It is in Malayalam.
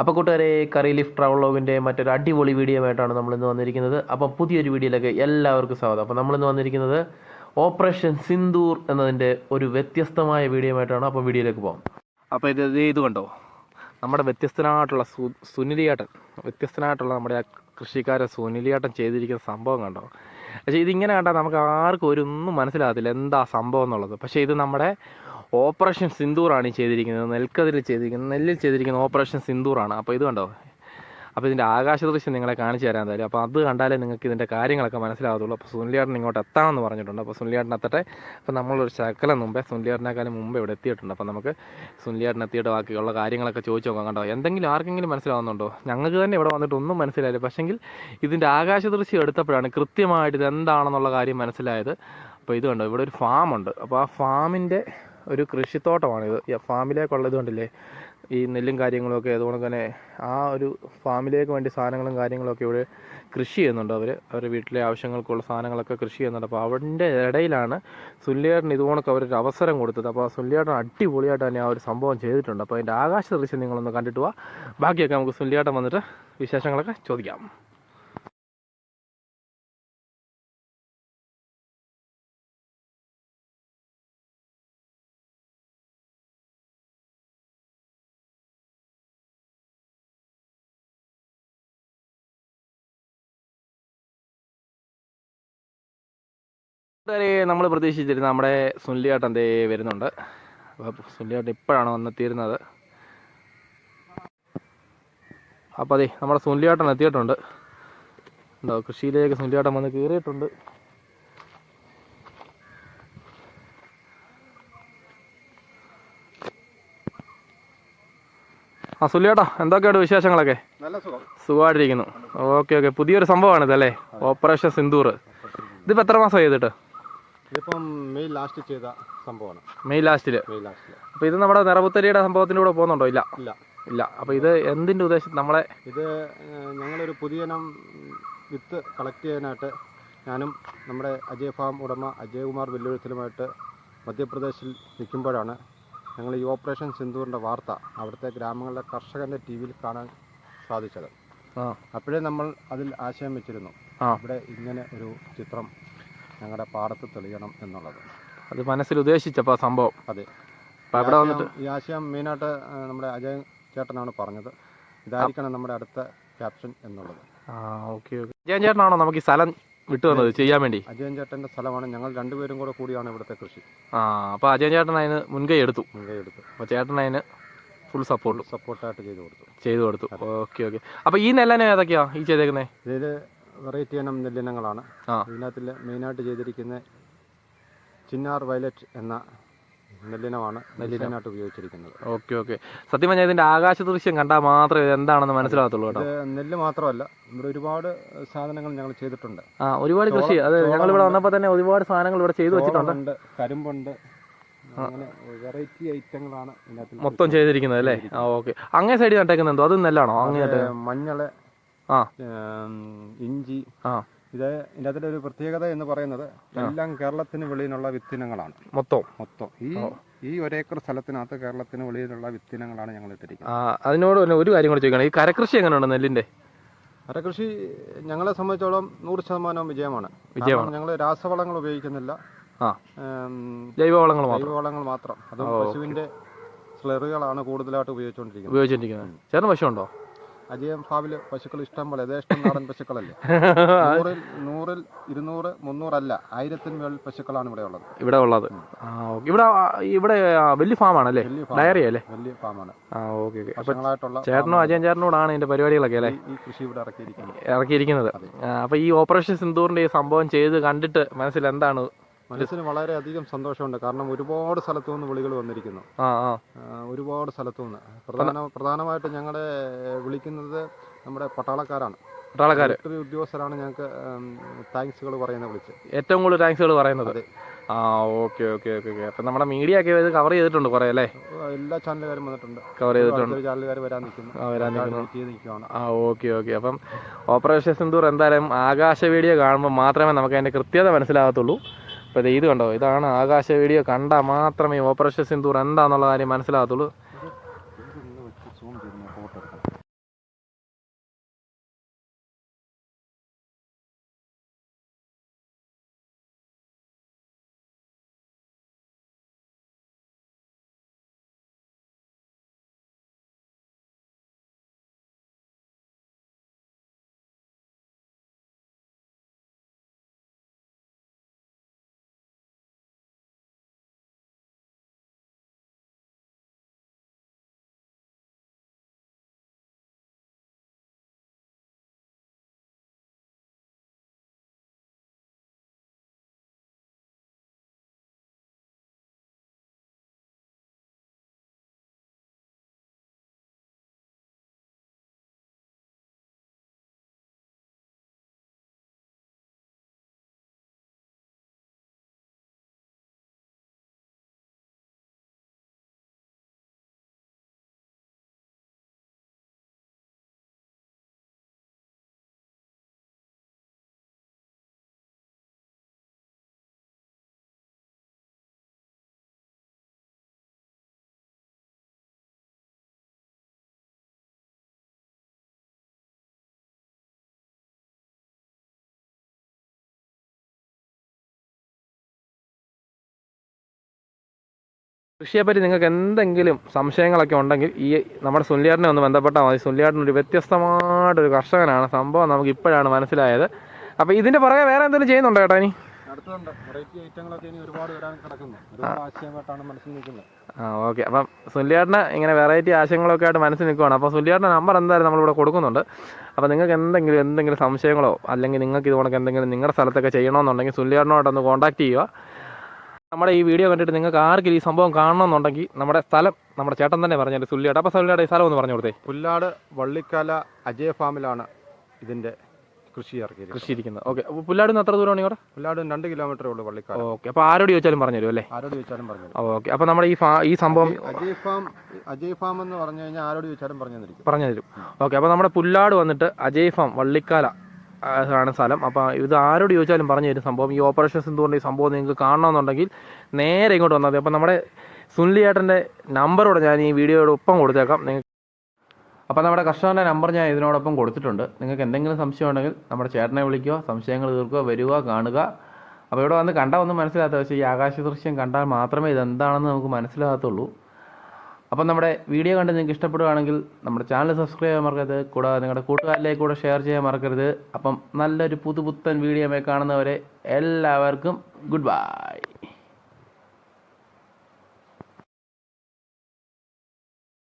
അപ്പോൾ കൂട്ടുകാരെ കറി ലിഫ്റ്റ് ട്രാവലോഗിന്റെ മറ്റൊരു അടിപൊളി വീഡിയോ ആയിട്ടാണ് നമ്മൾ ഇന്ന് വന്നിരിക്കുന്നത് അപ്പോൾ പുതിയൊരു വീഡിയോയിലേക്ക് എല്ലാവർക്കും സ്വാഗതം. അപ്പോൾ നമ്മളിന്ന് വന്നിരിക്കുന്നത് ഓപ്പറേഷൻ സിന്ദൂർ എന്നതിന്റെ ഒരു വ്യത്യസ്തമായ വീഡിയോ ആയിട്ടാണ് അപ്പോൾ വീഡിയോയിലേക്ക് പോകാം. അപ്പോൾ ഇത് ഇത് കണ്ടോ? നമ്മുടെ വ്യത്യസ്തനായിട്ടുള്ള സു സുനിലിയേട്ടൻ വ്യത്യസ്തനായിട്ടുള്ള നമ്മുടെ ആ കൃഷിക്കാരൻ സുനിലിയേട്ടൻ ചെയ്തിരിക്കുന്ന സംഭവം കണ്ടോ? പക്ഷേ ഇതിങ്ങനെ കണ്ടാൽ നമുക്ക് ആർക്കും ഒരു ഒന്നും മനസ്സിലാകത്തില്ല എന്താ സംഭവം എന്നുള്ളത്. പക്ഷേ ഇത് നമ്മുടെ ഓപ്പറേഷൻ സിന്ദൂറാണ് ഈ ചെയ്തിരിക്കുന്നത്. നെൽക്കതിരിൽ ചെയ്തിരിക്കുന്നത് നെല്ലിൽ ചെയ്തിരിക്കുന്ന ഓപ്പറേഷൻ സിന്ദൂറാണ്. അപ്പോൾ ഇത് കണ്ടോ? അപ്പോൾ ഇതിന്റെ ആകാശദൃശ്യം നിങ്ങളെ കാണിച്ചു തരാൻ തരും അപ്പോൾ അത് കണ്ടാലേ നിങ്ങൾക്ക് ഇതിന്റെ കാര്യങ്ങളൊക്കെ മനസ്സിലാകത്തുള്ളൂ. അപ്പോൾ സുനിലിയാട്ടൻ ഇങ്ങോട്ട് എത്താമെന്ന് പറഞ്ഞിട്ടുണ്ട്. അപ്പോൾ സുനിലിയാട്ടൻ എത്തട്ടെ. അപ്പോൾ നമ്മളൊരു ശകലം മുമ്പേ സുനിലിയാട്ടനേക്കാളും മുമ്പേ ഇവിടെ എത്തിയിട്ടുണ്ട്. അപ്പോൾ നമുക്ക് സുനിലിയാട്ടൻ എത്തിയിട്ട് ബാക്കിയുള്ള കാര്യങ്ങളൊക്കെ ചോദിച്ചു നോക്കാം കണ്ടോ. എന്തെങ്കിലും ആർക്കെങ്കിലും മനസ്സിലാവുന്നുണ്ടോ? ഞങ്ങൾക്ക് തന്നെ ഇവിടെ വന്നിട്ട് ഒന്നും മനസ്സിലായില്ല. പക്ഷെങ്കിൽ ഇതിന്റെ ആകാശദൃശ്യം എടുത്തപ്പോഴാണ് കൃത്യമായിട്ട് ഇത് എന്താണെന്നുള്ള കാര്യം മനസ്സിലായത്. അപ്പോൾ ഇത് കണ്ടോ ഇവിടെ ഒരു ഫാമുണ്ട്. അപ്പോൾ ആ ഫാമിന്റെ ഒരു കൃഷിത്തോട്ടമാണിത്. ഫാമിലേക്കുള്ള ഇത് കണ്ടില്ലേ? ഈ നെല്ലും കാര്യങ്ങളൊക്കെ അതുകൊണ്ട് തന്നെ ആ ഒരു ഫാമിലേക്ക് വേണ്ടി സാധനങ്ങളും കാര്യങ്ങളൊക്കെ ഇവിടെ കൃഷി ചെയ്യുന്നുണ്ട് അവർ. അവരുടെ വീട്ടിലെ ആവശ്യങ്ങൾക്കുള്ള സാധനങ്ങളൊക്കെ കൃഷി ചെയ്യുന്നുണ്ട്. അപ്പോൾ അവന്റെ ഇടയിലാണ് സുല്ലിയേട്ടൻ ഇതുകൊണ്ടൊക്കെ അവരൊരു അവസരം കൊടുത്തത്. അപ്പോൾ ആ സുല്ലിയേട്ടൻ അടിപൊളിയായിട്ട് തന്നെ ആ ഒരു സംഭവം ചെയ്തിട്ടുണ്ട്. അപ്പോൾ അതിന്റെ ആകാശ ദൃശ്യം നിങ്ങളൊന്ന് കണ്ടിട്ട് പോവാം ബാക്കിയൊക്കെ നമുക്ക് സുല്ലിയേട്ടൻ വന്നിട്ട് വിശേഷങ്ങളൊക്കെ ചോദിക്കാം. നമ്മൾ പ്രതീക്ഷിച്ചിരുന്ന നമ്മുടെ സുനിലിയേട്ടൻ ദേ വരുന്നുണ്ട്. അപ്പോൾ സുനിലിയാട്ടൻ ഇപ്പോഴാണ് വന്നെത്തിയിരുന്നത് അപ്പോൾ അതെ നമ്മുടെ സുനിലിയാട്ടൻ എത്തിയിട്ടുണ്ട്. ഉണ്ടോ കൃഷിയിലേക്ക് സുനിലിയാട്ടൻ വന്ന് കയറിയിട്ടുണ്ട്. ആ സുല്ലിയേട്ടാ എന്തൊക്കെയാണ് വിശേഷങ്ങളൊക്കെ? സുഖമായിട്ടിരിക്കുന്നു. Okay okay. പുതിയൊരു സംഭവമാണ് ഇതല്ലേ ഓപ്പറേഷൻ സിന്ദൂർ. ഇതിപ്പോൾ എത്ര മാസം ചെയ്തിട്ട് ഇതിപ്പം മെയ് ലാസ്റ്റ് ചെയ്ത സംഭവമാണ്. മെയ് ലാസ്റ്റിൽ മെയ് ലാസ്റ്റിൽ അപ്പോൾ ഇത് നമ്മുടെ നിറപുത്തരിയുടെ സംഭവത്തിന്റെ കൂടെ പോകുന്നുണ്ടോ? ഇല്ല. ഇല്ല. ഇല്ല. അപ്പോൾ ഇത് എന്തിന്റെ ഉദ്ദേശം നമ്മളെ ഇത് ഞങ്ങളൊരു പുതിയ ഇനം വിത്ത് കളക്ട് ചെയ്യാനായിട്ട് ഞാനും നമ്മുടെ അജയ് ഫാം ഉടമ അജയ്കുമാർ വെല്ലുവിളിച്ചലുമായിട്ട് മധ്യപ്രദേശിൽ നിൽക്കുമ്പോഴാണ് ഞങ്ങൾ ഈ ഓപ്പറേഷൻ സിന്ധുവിന്റെ വാർത്ത അവിടുത്തെ ഗ്രാമങ്ങളിലെ കർഷകന്റെ ടി വിയിൽ കാണാൻ സാധിച്ചത്. അപ്പോഴേ നമ്മൾ അതിൽ ആശയം വെച്ചിരുന്നു. ഇവിടെ ഇങ്ങനെ ഒരു ചിത്രം ഞങ്ങളുടെ പാടത്ത് തെളിയണം എന്നുള്ളത്. അത് മനസ്സിൽ ഉദ്ദേശിച്ചപ്പോൾ സംഭവം. അതെ. അപ്പോൾ അവിടെ വന്നിട്ട് ഈ ആശയം മെയിനായിട്ട് നമ്മുടെ അജയ് ചേട്ടനാണ് പറഞ്ഞത്. ഇതായിരിക്കണം നമ്മുടെ അടുത്ത ക്യാപ്ഷൻ എന്നുള്ളത്. ആ ഓക്കെ ഓക്കെ. അജയൻ ചേട്ടനാണോ നമുക്ക് ഈ സ്ഥലം വിട്ടു വന്നത് ചെയ്യാൻ വേണ്ടി? അജയൻ ചേട്ടന്റെ സ്ഥലമാണ്. ഞങ്ങൾ രണ്ടുപേരും കൂടെ കൂടിയാണ് ഇവിടുത്തെ കൃഷി. ആ അപ്പോൾ അജയൻ ചേട്ടൻ അതിന് മുൻകൈ എടുത്തു. മുൻകൈ എടുത്തു. അപ്പോൾ ചേട്ടൻ അതിന് ഫുൾ സപ്പോർട്ട് സപ്പോർട്ടായിട്ട് ചെയ്തു കൊടുത്തു. ചെയ്തു കൊടുത്തു. Okay okay. അപ്പോൾ ഈ നെല്ലനെ ഏതൊക്കെയാണ് ഈ ചെയ്തേക്കുന്നത് ഇതിൽ വെറൈറ്റി ഇനം നെല്ലിനങ്ങളാണ്. ഇതിനകത്തിൽ മെയിനായിട്ട് ചെയ്തിരിക്കുന്ന ചിന്നാർ വയലറ്റ് എന്ന നെല്ലിനമാണ് നെല്ലിനായിട്ട് ഉപയോഗിച്ചിരിക്കുന്നത്. Okay okay. സത്യം പറഞ്ഞാൽ ഇതിന്റെ ആകാശ ദൃശ്യം കണ്ടാൽ മാത്രമേ എന്താണെന്ന് മനസ്സിലാകത്തുള്ളൂ കേട്ടോ. നെല്ല് മാത്രമല്ല ഇവിടെ ഒരുപാട് സാധനങ്ങൾ ഞങ്ങൾ ചെയ്തിട്ടുണ്ട്. ആ ഒരുപാട് കൃഷി. അത് ഞങ്ങൾ ഇവിടെ വന്നപ്പോൾ തന്നെ ഒരുപാട് സാധനങ്ങൾ ഇവിടെ ചെയ്തു വെച്ചിട്ടുണ്ട്. കരിമ്പുണ്ട് വെറൈറ്റി ഐറ്റങ്ങളാണ് മൊത്തം ചെയ്തിരിക്കുന്നത് അല്ലേ? ആ ഓക്കെ. അങ്ങേ സൈഡിൽ നട്ടേക്കുന്നത് എന്തോ അത് നെല്ലാണോ? അങ്ങേ മഞ്ഞൾ ഇഞ്ചി. ഇത് ഇതിന്റെ അതിന്റെ ഒരു പ്രത്യേകത എന്ന് പറയുന്നത് എല്ലാം കേരളത്തിന് വെളിയിലുള്ള വിത്തിനങ്ങളാണ്. മൊത്തം. മൊത്തം. ഈ ഈ ഒരേക്കർ സ്ഥലത്തിനകത്ത് കേരളത്തിന് വെളിയിലുള്ള വിത്തിനങ്ങളാണ് ഞങ്ങൾ ഇട്ടിരിക്കുന്നത്. അതിനോട് തന്നെ ഒരു കാര്യം കൂടി ചോദിക്കണം. ഈ കരകൃഷി എങ്ങനെയാണ് നെല്ലിന്റെ കരകൃഷി ഞങ്ങളെ സംബന്ധിച്ചോളം നൂറ് ശതമാനം വിജയമാണ്. വിജയമാണ്. ഞങ്ങൾ രാസവളങ്ങൾ ഉപയോഗിക്കുന്നില്ല. ജൈവവളങ്ങൾ മാത്രം. ജൈവവളങ്ങൾ മാത്രം. അത് പശുവിന്റെ സ്ലറുകളാണ് കൂടുതലായിട്ട് ഉപയോഗിച്ചുകൊണ്ടിരിക്കുന്നത്. ഉപയോഗിച്ചിരിക്കുന്നത് പശു പശുണ്ടോ അജയം ഫാമിൽ പശുക്കൾ ഇഷ്ടം പോലെ യഥേഷ്ടം നാടൻ പശുക്കളല്ലേ? നൂറിൽ നൂറിൽ ഇരുന്നൂറ് മുന്നൂറല്ല ആയിരത്തിന് മേൽ പശുക്കളാണ് ഇവിടെ ഉള്ളത്. ഇവിടെ ഉള്ളത്. ഇവിടെ ഇവിടെ വലിയ ഫാമാണല്ലേ? ആണല്ലേ ഡയറി അല്ലേ? വലിയ ഫാമാണ്. ചേട്ടനും അജയൻ ചേട്ടനോടാണ് ഇതിന്റെ പരിപാടികളൊക്കെ അല്ലേ? ഈ- കൃഷി ഇവിടെ ഇറക്കിയിരിക്കുന്നത്. ഇറക്കിയിരിക്കുന്നത്. അപ്പൊ ഈ ഓപ്പറേഷൻ സിന്ധൂറിന്റെ ഈ സംഭവം ചെയ്ത് കണ്ടിട്ട് മനസ്സിൽ എന്താണ് മനസ്സിന് വളരെയധികം സന്തോഷമുണ്ട്. കാരണം ഒരുപാട് സ്ഥലത്തു നിന്ന് വിളികൾ വന്നിരിക്കുന്നു. ഒരുപാട് സ്ഥലത്തു നിന്ന് പ്രധാന പ്രധാനമായിട്ട് ഞങ്ങളെ വിളിക്കുന്നത് നമ്മുടെ പട്ടാളക്കാരാണ്. പട്ടാളക്കാര്. ഉദ്യോഗസ്ഥരാണ് ഞങ്ങൾക്ക് താങ്ക്സുകൾ പറയുന്നത് വിളിച്ച്. ഏറ്റവും കൂടുതൽ താങ്ക്സുകൾ പറയുന്നത്. ആ ഓക്കെ ഓക്കെ ഓക്കെ ഓക്കെ. അപ്പൊ നമ്മുടെ മീഡിയ ഒക്കെ ഇത് കവർ ചെയ്തിട്ടുണ്ട് കുറെ അല്ലേ? എല്ലാ ചാനലുകാരും വന്നിട്ടുണ്ട്. കവർ ചെയ്തിട്ടുണ്ട്. ചാനലുകാർ വരാൻ നിൽക്കുന്നു. ആ, വരാൻ നിൽക്കുന്നു. ആ ഓക്കെ ഓക്കെ. അപ്പം ഓപ്പറേഷൻ സിന്ദൂർ എന്തായാലും ആകാശ വീഡിയോ കാണുമ്പോൾ മാത്രമേ നമുക്ക് അതിന്റെ കൃത്യത മനസ്സിലാകത്തുള്ളൂ. അപ്പോൾ ഇത് കണ്ടോ? ഇതാണ് ആകാശ വീഡിയോ. കണ്ടാൽ മാത്രമേ ഓപ്പറേഷൻ സിന്ദൂർ എന്താണെന്നുള്ള കാര്യം മനസ്സിലാകത്തുള്ളൂ. കൃഷിയെപ്പറ്റി നിങ്ങൾക്ക് എന്തെങ്കിലും സംശയങ്ങളൊക്കെ ഉണ്ടെങ്കിൽ ഈ നമ്മുടെ സുനിലിയാറിനെ ഒന്ന് ബന്ധപ്പെട്ടാൽ മതി. സുനിലിയാറിനൊരു ഒരു വ്യത്യസ്തമായിട്ടൊരു കർഷകനാണ്. സംഭവം നമുക്ക് ഇപ്പോഴാണ് മനസ്സിലായത്. അപ്പോൾ ഇതിന്റെ പുറകെ വേറെ എന്തെങ്കിലും ചെയ്യുന്നുണ്ടോ ചേട്ടാ ഇനി? അടുത്തുണ്ട്. വെറൈറ്റി ഐറ്റങ്ങളൊക്കെ ഇനി ഒരുപാട് വരാൻ കിടക്കുന്നു. ഒരുപാട് ആശയമായിട്ടാണ് മനസ്സിൽ നിൽക്കുന്നത്. ആ ഓക്കെ അപ്പം സുല്യാട്ടിന് ഇങ്ങനെ വെറൈറ്റി ആശയങ്ങളൊക്കെ ആയിട്ട് മനസ്സിൽ നിൽക്കുവാണ്. അപ്പോൾ സുല്യാട്ടിന്റെ നമ്പർ എന്തായാലും നമ്മളിവിടെ കൊടുക്കുന്നുണ്ട്. അപ്പോൾ നിങ്ങൾക്ക് എന്തെങ്കിലും എന്തെങ്കിലും സംശയങ്ങളോ അല്ലെങ്കിൽ നിങ്ങൾക്ക് ഇതുകൊണ്ട് എന്തെങ്കിലും നിങ്ങളുടെ സ്ഥലത്തൊക്കെ ചെയ്യണമെന്നുണ്ടെങ്കിൽ സുല്യാട്ടിനോട്ടൊന്ന് കോൺടാക്ട് ചെയ്യുക. നമ്മുടെ ഈ വീഡിയോ കണ്ടിട്ട് നിങ്ങൾക്ക് ആർക്കും ഈ സംഭവം കാണണമെന്നുണ്ടെങ്കിൽ നമ്മുടെ സ്ഥലം നമ്മുടെ ചേട്ടൻ തന്നെ പറഞ്ഞു സുല്യാട്ട്. അപ്പോൾ സുല്ലിയുടെ ഈ സ്ഥലം ഒന്ന് പറഞ്ഞു കൊടുത്തേ. പുല്ലാട് വള്ളിക്കാല അജയ ഫാമിലാണ് ഇതിന്റെ കൃഷി ഇറക്കിയത് കൃഷി ഇരിക്കുന്നത്. ഓക്കെ. അപ്പോൾ പുല്ലാട് നിന്ന് എത്ര ദൂരമാണ് ഇവിടെ പുല്ലാട് രണ്ട് കിലോമീറ്റർ ഉള്ളൂ വള്ളിക്കാല. ഓക്കെ. അപ്പോൾ ആരോട് ചോദിച്ചാലും പറഞ്ഞു തരും അല്ലേ? ആരോട് ചോദിച്ചാലും പറഞ്ഞു ഓക്കെ. അപ്പോൾ നമ്മുടെ ഈ ഫാ ഈ സംഭവം അജയ് ഫാം അജയ് ഫാം എന്ന് പറഞ്ഞു കഴിഞ്ഞാൽ ആരോട് ചോദിച്ചാലും പറഞ്ഞു തന്നിരിക്കും. പറഞ്ഞു തരും. ഓക്കെ. അപ്പോൾ നമ്മുടെ പുല്ലാട് വന്നിട്ട് അജയ് ഫാം വള്ളിക്കാല ആണ് സ്ഥലം. അപ്പോൾ ഇത് ആരോട് ചോദിച്ചാലും പറഞ്ഞു തരും സംഭവം. ഈ ഓപ്പറേഷൻ സിന്ധുവിന്റെ ഈ സംഭവം നിങ്ങൾക്ക് കാണണമെന്നുണ്ടെങ്കിൽ നേരെ ഇങ്ങോട്ട് വന്നാൽ മതി. അപ്പോൾ നമ്മുടെ സുനിലേട്ടന്റെ നമ്പറോടെ ഞാൻ ഈ വീഡിയോയുടെ ഒപ്പം കൊടുത്തേക്കാം. നിങ്ങൾക്ക് അപ്പോൾ നമ്മുടെ കർഷകന്റെ നമ്പർ ഞാൻ ഇതിനോടൊപ്പം കൊടുത്തിട്ടുണ്ട്. നിങ്ങൾക്ക് എന്തെങ്കിലും സംശയം ഉണ്ടെങ്കിൽ നമ്മുടെ ചേട്ടനെ വിളിക്കുക സംശയങ്ങൾ തീർക്കുക വരിക കാണുക. അപ്പോൾ ഇവിടെ വന്ന് കണ്ടാൽ ഒന്നും മനസ്സിലാത്ത പക്ഷേ ഈ ആകാശ ദൃശ്യം കണ്ടാൽ മാത്രമേ ഇതെന്താണെന്ന് നമുക്ക് മനസ്സിലാകത്തുള്ളൂ. അപ്പം നമ്മുടെ വീഡിയോ കണ്ട് നിങ്ങൾക്ക് ഇഷ്ടപ്പെടുകയാണെങ്കിൽ നമ്മുടെ ചാനൽ സബ്സ്ക്രൈബ് ചെയ്യാൻ മറക്കരുത്. കൂടാതെ നിങ്ങളുടെ കൂട്ടുകാരിലേക്ക് കൂടെ ഷെയർ ചെയ്യാൻ മറക്കരുത്. അപ്പം നല്ലൊരു പുതുപുത്തൻ വീഡിയോ കാണുന്നവരെ എല്ലാവർക്കും ഗുഡ് ബൈ.